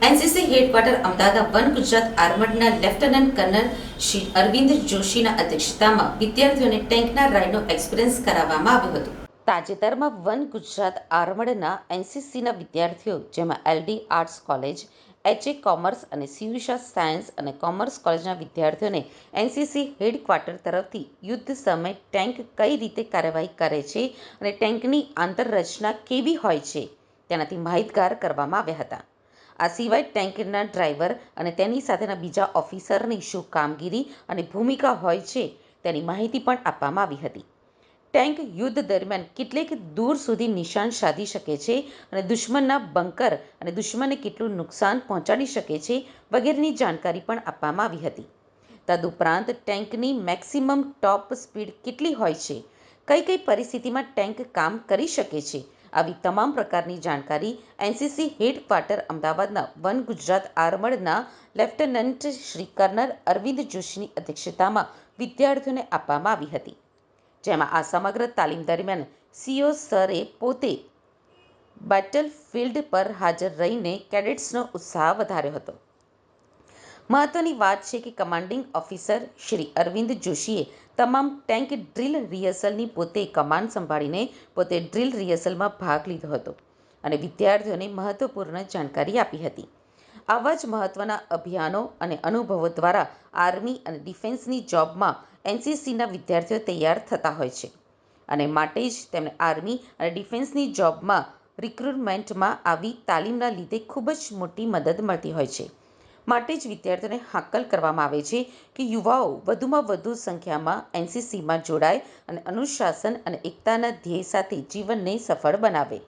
Headquarter Ahmedabad one Gujarat આર્મડના lieutenant colonel Shri Arvind જોશીના અધ્યક્ષતામાં વિદ્યાર્થીઓને ટેન્કના રાઇડનો એક્સપિરિયન્સ કરાવવામાં આવ્યો હતો. તાજેતરમાં વન ગુજરાત આર્મડના એનસીસીના વિદ્યાર્થીઓ, જેમાં LD arts college, HA commerce અને સિવિશા સાયન્સ અને કોમર્સ કોલેજના વિદ્યાર્થીઓને એનસીસી હેડક્વાર્ટર તરફથી યુદ્ધ સમયે ટેન્ક કઈ રીતે કાર્યવાહી કરે છે અને ટેન્કની આંતરરચના કેવી હોય છે તેનાથી માહિતગાર કરવામાં આવ્યા હતા. આ સિવાય ટેન્કના ડ્રાઈવર અને તેની સાથેના બીજા ઓફિસરની શું કામગીરી અને ભૂમિકા હોય છે, તેની માહિતી પણ આપવામાં આવી હતી. ટેન્ક યુદ્ધ દરમિયાન કેટલેક દૂર સુધી નિશાન સાધી શકે છે અને દુશ્મનના બંકર અને દુશ્મનને કેટલું નુકસાન પહોંચાડી શકે છે વગેરેની જાણકારી પણ આપવામાં આવી હતી. તદુપરાંત ટેન્કની મેક્સિમમ ટોપ સ્પીડ કેટલી હોય છે કઈ કઈ પરિસ્થિતિમાં ટેન્ક કામ કરી શકે છે આવી તમામ પ્રકારની જાણકારી એનસીસી હેડક્વાર્ટર અમદાવાદના વન ગુજરાત આર્મડના લેફ્ટનન્ટ શ્રી કર્નલ અરવિંદ જોશીની અધ્યક્ષતામાં વિદ્યાર્થીઓને આપવામાં આવી હતી, જેમાં આ સમગ્ર તાલીમ દરમિયાન સીઓ સરે પોતે બેટલફિલ્ડ પર હાજર રહીને કેડેટ્સનો ઉત્સાહ વધાર્યો હતો. મહત્વની વાત છે કે કમાન્ડિંગ ઓફિસર શ્રી અરવિંદ જોશીએ તમામ ટેન્ક ડ્રીલ રિહર્સલની પોતે કમાન સંભાળીને પોતે ડ્રીલ રિહર્સલમાં ભાગ લીધો હતો અને વિદ્યાર્થીઓને મહત્વપૂર્ણ જાણકારી આપી હતી. આવા જ મહત્વના અભિયાનો અને અનુભવો દ્વારા આર્મી અને ડિફેન્સની જોબમાં એનસીસીના વિદ્યાર્થીઓ તૈયાર થતા હોય છે અને માટે જ તેમણે આર્મી અને ડિફેન્સની જોબમાં રિક્રુટમેન્ટમાં આવી તાલીમના લીધે ખૂબ જ મોટી મદદ મળતી હોય છે. માટે જ વિદ્યાર્થીઓને હાકલ કરવામાં આવે છે કે યુવાઓ વધુમાં વધુ સંખ્યામાં એનસીસીમાં જોડાય અને અનુશાસન અને એકતાના ધ્યેય સાથે જીવનને સફળ બનાવે.